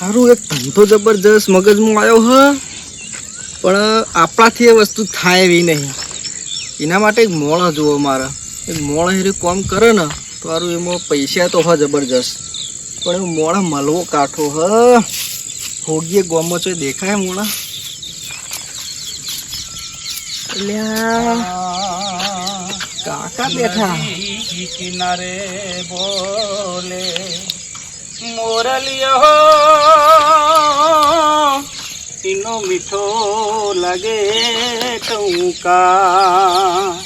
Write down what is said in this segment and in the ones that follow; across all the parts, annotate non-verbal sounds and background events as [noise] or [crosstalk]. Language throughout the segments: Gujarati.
સારું, એક ધંધો જબરજસ્ત મગજમાં આવ્યો, હ. પણ આપણાથી એ વસ્તુ થાય એવી નહીં. એના માટે એક મોળા જુઓ મારે. એક મોળા હેરી કોમ કરે ને, તો સારું એમાં પૈસા તો હ જબરજસ્ત. પણ એવું મોળા મળવો કાઠો, હ. ભોગીએ ગોમો છે દેખાય મોળા? કાકા બેઠા. કિનારે બોલે. મોરલિયો એનો મીઠો લાગે ટૂંકા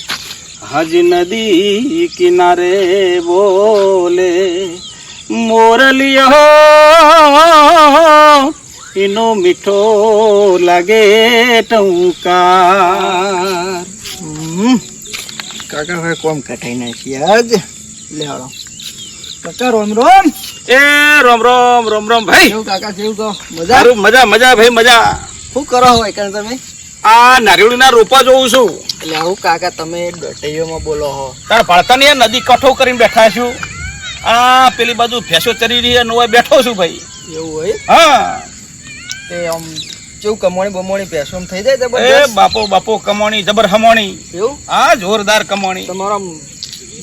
હજ નદી કિનારે બોલે મોરલિયો એનો મીઠો લાગે ટૂંકા હમ. કાકા ભાઈ કોમ કટાઈ નાખી આજ લે હાલો કાકા રોમ રોમ. એ રોમ રોમ રોમ રોમ ભાઈ. કેવું કાકા કેવું તો? મજા? મજા મજા ભાઈ મજા. શું કરો હોય કે તમે? આ નારિયેળીના રોપા જોઉં છું. એટલે આવું કાકા તમે ડટેઈઓમાં બોલો હો. તાર ભળતાની નદી કઠો કરીને બેઠા છું. આ પેલી બાજુ ફેસો ચરી રહી નવા બેઠો છું ભાઈ. એવું હોય? હા. તે આમ કેવું કમોણી બમોણી ભેસો થઈ જાય એ બાપો બાપો કમોણી જબર હમોણી. એવું? હા જોરદાર કમોણી. તમારા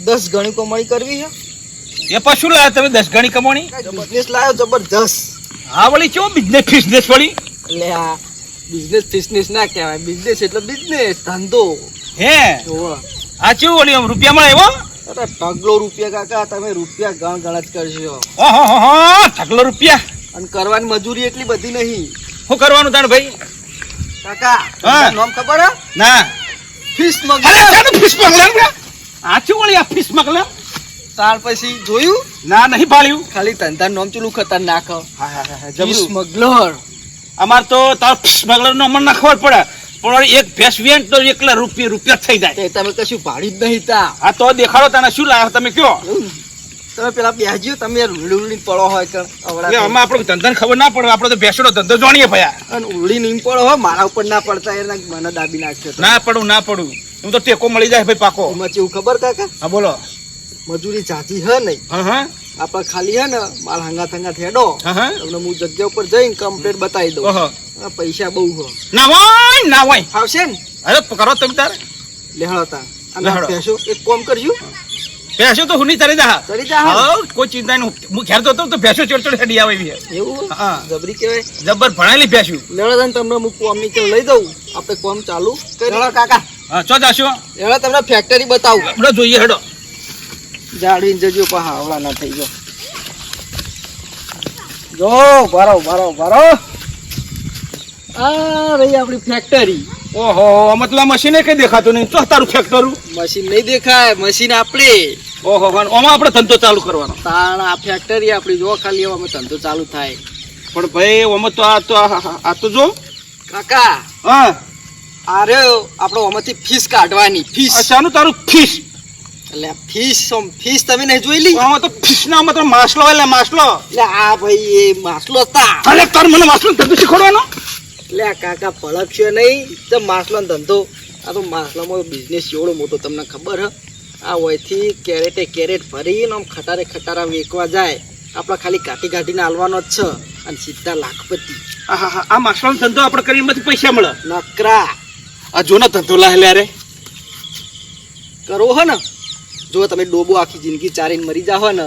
દસ ગણી કમાણી કરવી એ પશુ લાયા તમે દસ ગણી કમાણી? બિઝનેસ લાવ્યો જબરદસ્ત હા વળી કેવો બિઝનેસ ફિઝનેસ વળી? એટલે આ બિઝનેસ ફિઝનેસ ના કહેવાય. બિઝનેસ એટલે બિઝનેસ ધંધો. હે? આ કેવું વળી આમ રૂપિયા મળે એવો અરે ઢગલો રૂપિયા કાકા તમે રૂપિયા ગણ ગણ જ કરશો ઓહો ઢગલો રૂપિયા. અને કરવાની મજૂરી એટલી બધી નહીં. શું કરવાનું તાણ ભાઈ? કાકા. નામ ખબર ના. ફિશ અરે ફિશ મગલા આ શું વળી આ ફિશ મગલા ત્યાર પછી જોયું? ના નહીં પાડ્યું. ખાલી ધંધા નામ ચેલું ખતરનાક. હ. હા હા હા ફિશ જબરું મગલર અમાર તો તાર સ્મગલર નો અમને ખબર પડે. પણ એક ભેંસ વેન તો એકલા રૂપિયા રૂપિયા થઈ જાય. તમે કશું ભાડી જ નહીં તા. આ તો દેખાડો તને શું લાવ્યા તમે કયો? તમે પેલા બેસજો તમે ઉડીને પડો હોય કે આમાં આપણો ધંધાને ખબર ના પડે આપણે તો બેસડો ધંધો જાણીએ ભયા. અને ઉડીને નહીં પડો હોય મારા ઉપર ના પડતા એના મને દાબી નાખશે ના પડું ના પડું. હું તો ટેકો મળી જાય ભાઈ પાકો. એમાં કેવું ખબર કાકા? હા બોલો. મજૂરી જાતી હ નહીં. આપણે ખાલી હે ને માલ હંગા થંગા હેડો. હા હા. તમને હું જગ્યા ઉપર જઈને કમ્પ્લેટ બતાવી દઉં. પૈસા બહુ હો. ના હોય ના હોય. આવશે ને? અરે કરો તમે તારે. લેહળો તા. અને લેહળો. એક કોમ કરજો. ભેંસો તો હુની તરી દા. તરી દા હા. કોઈ ચિંતા નહીં. હું ખેર તો તો ભેંસો ચડચડ હેડી આવે છે. એવું હા. જબરી કહેવાય. જબર ભણાયેલી ભેંસો. લેહળો તાને તમને હું કોમની લઈ દઉં. આપણે કોમ ચાલુ કરી. કાકા હા ચો જાશો? લેહળો તમને ફેક્ટરી બતાવું. આપણે જોઈએ હેડો. જાળવીને જજો પણ હાવડા ના થઈ ગયો. જો ભરો ભરો ભરો. આ રહી આપણી ફેક્ટરી ઓહો મતલબ મશીને કઈ દેખાતું નહીં. તો તારું ફેક્ટરું મશીન નહીં દેખાય મશીન આપણે. ઓહો ઓમાં આપણે ધંધો ચાલુ કરવાનો. તાણ આ ફેક્ટરી આપણી જો ખાલી એવામાં ધંધો ચાલુ થાય. પણ ભાઈ ઓમાં તો આ તો આ- તો જો. કાકા હા. આરે આપણે આમાંથી ફીસ કાઢવાની ફીસ શાનું તારું ફિશ એટલે ફીસ ફીસ તમે નહીં જોઈ લી હા તો ફિશ ના મતલબ માસલો એટલે માસલો એટલે આ ભાઈ એ માસલો હતા. અરે તાર મને માસલો ધંધો શીખવાડવાનો? એટલે આ કાકા પળકશે નહીં તો માસલો ધંધો. આ તો માસલામાં બિઝનેસ એવડો મોટો તમને ખબર હ? આ હોયથી કેરેટે કેરેટ ભરીને આમ ખટારે ખટારા વેચવા જાય. આપણે ખાલી કાઢી કાઢીને હાલવાનો જ છે. અને સીધા લાખપતિ. આ હા હા આ માસલો ધંધો આપણે કરીને બધી પૈસા મળે. નકરા. આ જોનો ધંધો લાહેલે રે. કરવો હે ને. જો તમે ડોબો આખી જિંદગી ચારીને મરી જાવ ને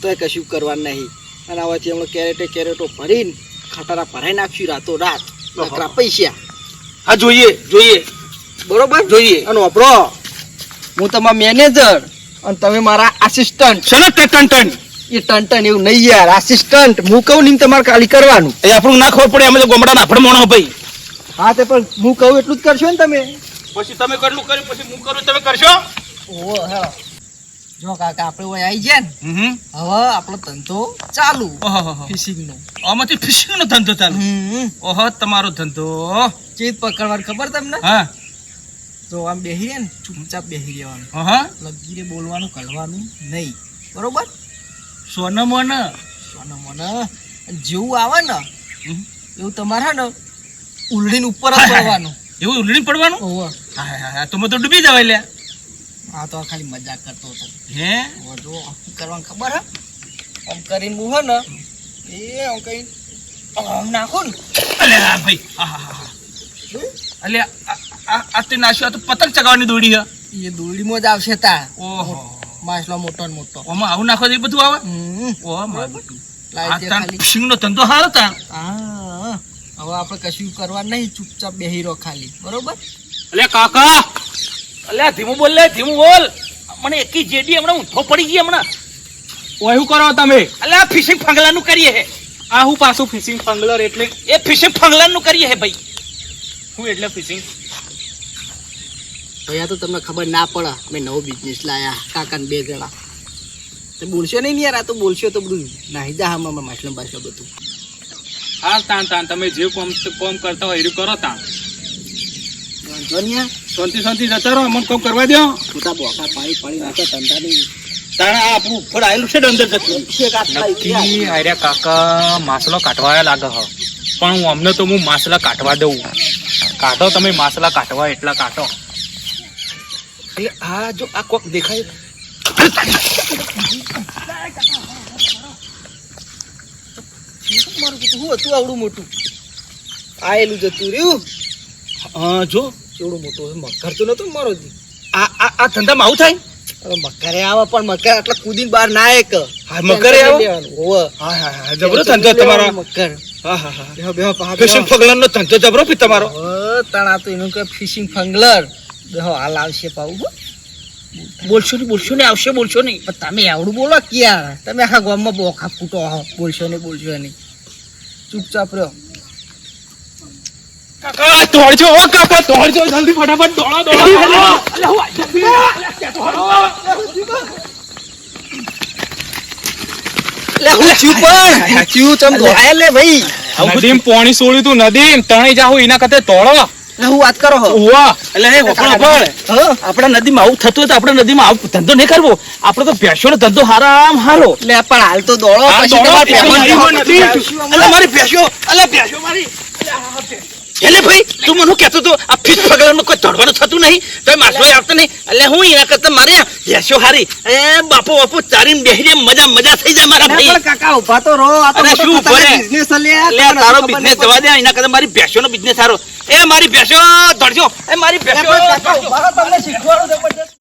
તો એ કશું કરવાનું નહીં. અને આવાથી હમણાં કેરેટે કેરેટો ભરીને ખટારા ભરાઈ નાખ્યું રાતો રાત. નકરા પૈસા. હા જોઈએ જોઈએ. બરોબર? જોઈએ. અને વાપરો. હું તમારા મેનેજર અને તમે મારા આસિસ્ટન્ટ છે ને ટન એ ટન એવું નહીં યાર આસિસ્ટન્ટ હું કહું ને તમારે ખાલી કરવાનું. એ આપણું ના ખબર પડે અમે તો ગોમડા ના મોણો ભાઈ. હા તે પણ હું કહું એટલું જ કરશો ને તમે? પછી તમે કેટલું કર્યું પછી હું કરું તમે કરશો? ઓહો હેલો જો કાકા આપણે હોય આવી ગયા ને હવે આપણો ધંધો ચાલુ. ફિશિંગ નો. આમાંથી ફિશિંગ નો ધંધો ચાલુ? ઓહો તમારો ધંધો. ચીજ પકડવાની ખબર તમને? હા. તો આમ રહે ને ચૂપચાપ બેહી રહેવાનું. હા લગીને બોલવાનું કરવાનું નહીં. બરોબર? સોનમ ને સોના મને. જેવું આવે ને એવું તમારે ને ઉલડીને ઉપર પડવાનું. [laughs] એવું ઉલડી પડવાનું? હા હા. તો મેં તો ડૂબી જવાય લ્યા. આ તો ખાલી મજાક કરતો હતો. હે? આમ કરવાનું ખબર હે? આમ કરીને હું હે ને એ આમ કઈ આમ નાખો ને. ભાઈ હા હા હા. આ- તે નાશ્યો તો પતંગ ચગાવવાની દોડી હે. એ દોડી જ આવશે તા. ઓહો. માછલો મોટો ને મોટો. ઓમાં આવું નાખો એ બધું આવે. ઓહ મારું બેટું. લાઈ આ દે તાન ખાલી. fishing નો ધંધો હારો તાન હા. હવે આપણે કશું કરવા નહીં ચૂપચાપ બેહી રહો ખાલી. બરોબર? અલે કાકા! અલ્યા ધીમું બોલ લે ધીમું બોલ. મને એકી જેડી હમણાં ઊંધો પડી ગઈ હમણાં. ઓય શું કરો તમે? અલ્યા ફિશિંગ ફંગલાનું કરીએ હે. આ હું પાછું ફિશિંગ ફંગલર એટલે એ ફિશિંગ ફંગલાનું કરીએ હે ભાઈ. હું એટલે ફિશિંગ ભૈયા તો તમને ખબર ના પડે. મેં નવો બિઝનેસ લાયા કાકા બે જણા. તો બોલશો નહીં યાર આ તો બોલશો તો બધું નાહી જા હમણાં માછલું બાછલો બધું. હા તાન તાન તમે જે કોમ કોમ કરતા હોય એ કરો તાન શાંતિ શાંતિ જતા રહો અમને કોમ કરવા દો બોકા પાણી પાણી નાખે ધંધા નહીં. તાણે આ આપણું ઉપર આવેલું છે ને અંદર જતું? નક્કી કાકા માસલો કાઢવા લાગે હ. પણ હું અમને તો હું માસલા કાઢવા દઉં. કાઢો તમે માસલા કાઢવા એટલા કાઢો. એટલે આ જો આ કોક દેખાય. મારું કીધું? હું હતું આવડું મોટું? આયેલું જતું રહ્યું. હા જો. એવડું મોટું મકર તો નતું મારો આ આ આ ધંધામાં આવું થાય? અરે મકરે આવે પણ મકર આટલા કૂદીને બહાર ના એક. હા, મકરે આવે? હા હા હા જબરો ધંધો તમારો. મકર હા હા હા. બેહો બેહો પા ફિશિંગ ફંગલાનો ધંધો જબરો ફી તમારો? ઓ તણા તો એનું કે ફિશિંગ ફંગલર બેહો હાલ આવશે પાઉ બોલશો નહીં બોલશો નહીં આવશે બોલશો નહીં. પણ તમે આવડું બોલો ક્યાં? તમે આખા ગામમાં બોખા ફૂટો હો. બોલશો નહીં બોલશો નહીં. ચૂપચાપ રહ્યો. કાકા દોડજો ઓ કાકા દોડજો જલ્દી ફટાફટ દોડો દોડો. અલે હું છું પણ છું તમ દોડાય લે ભાઈ. નદીમ પાણી છોડ્યું તું નદીમ તણી જાહું એના કરતા દોડો. લે હું વાત કરો હો. એટલે હે હોફળ હોફળ નદીમાં આવું થતું હોય તો આપણે નદીમાં આવું ધંધો નહીં કરવો. આપડે તો ભેંસોનો ધંધો હારામ હારો. એટલે પણ હાલ તો દોડો નદી, મારી ભેંસો અલા ભેંસો મારી. એટલે ભાઈ તું મને કહેતો તો આ ફીસ પગલામાં કોઈ દોડવાનું થતું નહીં તો માછલો આવતો નહીં એટલે હું એના કરતા મારે યશો હારી એ બાપો બાપો ચારીને બેહરી મજા મજા થઈ જાય મારા ભાઈ કાકા ઊભા તો રહો આ તો શું રે? business છે લે. તારો બિઝનેસ જવા દે એના કરતા મારી ભેંસોનો બિઝનેસ સારો એ મારી ભેંસો દોડજો એ મારી. ભેંસો તમને શીખવાડું.